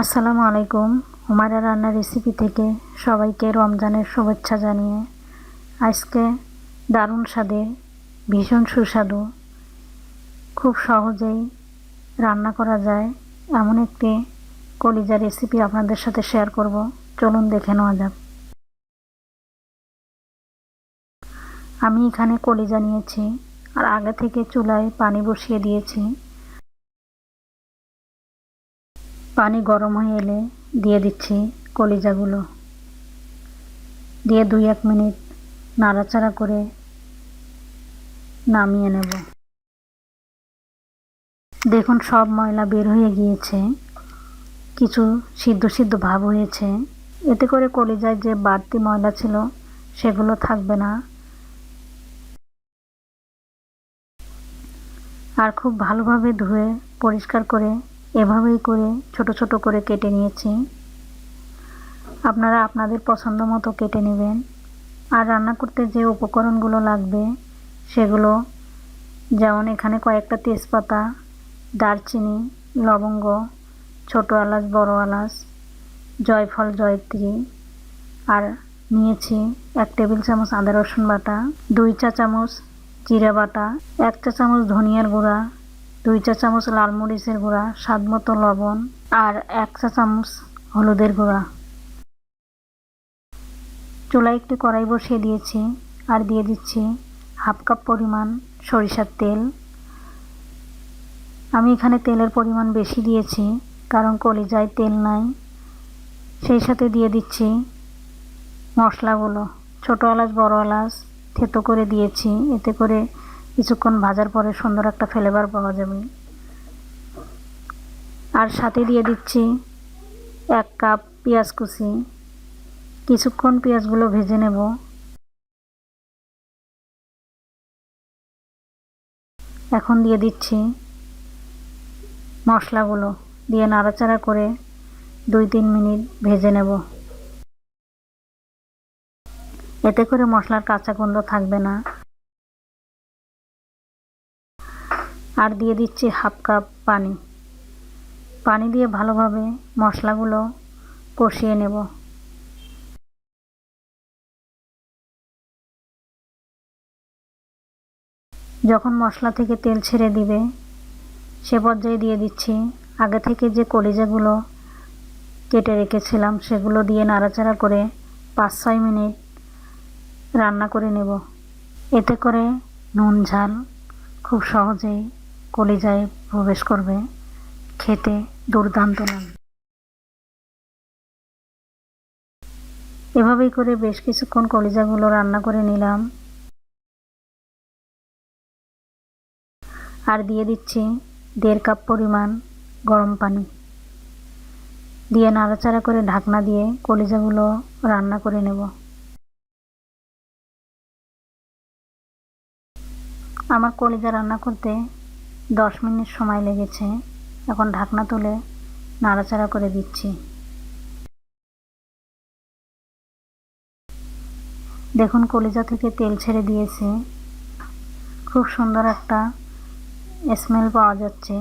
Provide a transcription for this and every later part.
আসসালামু আলাইকুম। হুমায়রা রান্নার রেসিপি থেকে সবাইকে রমজানের শুভেচ্ছা জানিয়ে আজকে দারুণ স্বাদের ভীষণ সুস্বাদু, খুব সহজেই রান্না করা যায় এমন একটি কলিজা রেসিপি আপনাদের সাথে শেয়ার করব। চলুন দেখে নেওয়া যাক। আমি এখানে কলিজা নিয়েছি আর আগে থেকে চুলায় পানি বসিয়ে দিয়েছি। পানি গরম হয়ে এলে দিয়ে দিচ্ছি কলিজাগুলো। দিয়ে দুই এক মিনিট নাড়াচাড়া করে নামিয়ে নেব। দেখুন, সব ময়লা বের হয়ে গিয়েছে। কিছু সিদ্ধ সিদ্ধ ভাব হয়েছে। এতে করে কলিজায় যে বাড়তি ময়লা ছিল সেগুলো থাকবে না। আর খুব ভালোভাবে ধুয়ে পরিষ্কার করে এভাবেই করে, ছোট ছোট করে কেটে নিয়েছি। আপনারা আপনাদের পছন্দ মতো কেটে নেবেন। আর রান্না করতে যে উপকরণগুলো লাগবে, সেগুলো যেমন এখানে কয়েকটা তেজপাতা, দারচিনি, লবঙ্গ, ছোটো এলাচ, বড় এলাচ, জয়ফল, জয়ত্রী, আর নিয়েছি এক টেবিল চামচ আদা রসুন বাটা, দুই চা চামচ জিরা বাটা, এক চা চামচ ধনিয়ার গুঁড়া দুই চা চামচ লাল মরিচের গুঁড়া, স্বাদ মতো লবণ আর এক চা চামচ হলুদের গুঁড়া। চুলায় একটি কড়াই বসিয়ে দিয়েছি আর দিয়ে দিচ্ছি হাফ কাপ পরিমাণ সরিষার তেল। আমি এখানে তেলের পরিমাণ বেশি দিয়েছি, কারণ কলিজায় তেল নাই। সেই সাথে দিয়ে দিচ্ছি মশলাগুলো। ছোটো এলাচ, বড় এলাচ থেতো করে দিয়েছি, এতে করে কিছুক্ষণ ভাজার পরে সুন্দর একটা ফ্লেভার পাওয়া যাবে। আর সাথে দিয়ে দিচ্ছি এক কাপ পেঁয়াজ কুচি। কিছুক্ষণ পেঁয়াজগুলো ভেজে নেব। এখন দিয়ে দিচ্ছি মশলাগুলো। দিয়ে নাড়াচাড়া করে দুই তিন মিনিট ভেজে নেব। এতে করে মশলার কাঁচা গন্ধ থাকবে না। আর দিয়ে দিচ্ছি হাফ কাপ পানি। পানি দিয়ে ভালোভাবে মশলাগুলো কষিয়ে নেব। যখন মশলা থেকে তেল ছেড়ে দিবে, সে পর্যায়ে দিয়ে দিচ্ছি আগে থেকে যে কলিজাগুলো কেটে রেখেছিলাম, সেগুলো দিয়ে নাড়াচাড়া করে পাঁচ ছয় মিনিট রান্না করে নেব। এতে করে নুন, ঝাল খুব সহজেই কলিজায় প্রবেশ করবে, খেতে দুর্দান্ত লাগবে। এভাবেই করে বেশ কিছুক্ষণ কলিজাগুলো রান্না করে নিলাম। আর দিয়ে দিচ্ছি দেড় কাপ পরিমাণ গরম পানি। দিয়ে নাড়াচাড়া করে ঢাকনা দিয়ে কলিজাগুলো রান্না করে নেব। আমার কলিজা রান্না করতে দশ মিনিট সময় লেগেছে। এখন ঢাকনা তুলে নাড়াচাড়া করে দিচ্ছি। দেখুন, কলিজা থেকে তেল ছেড়ে দিয়েছে। খুব সুন্দর একটা স্মেল পাওয়া যাচ্ছে।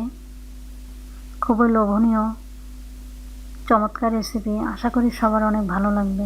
খুবই লোভনীয়, চমৎকার রেসিপি আশা করি সবার অনেক ভালো লাগবে।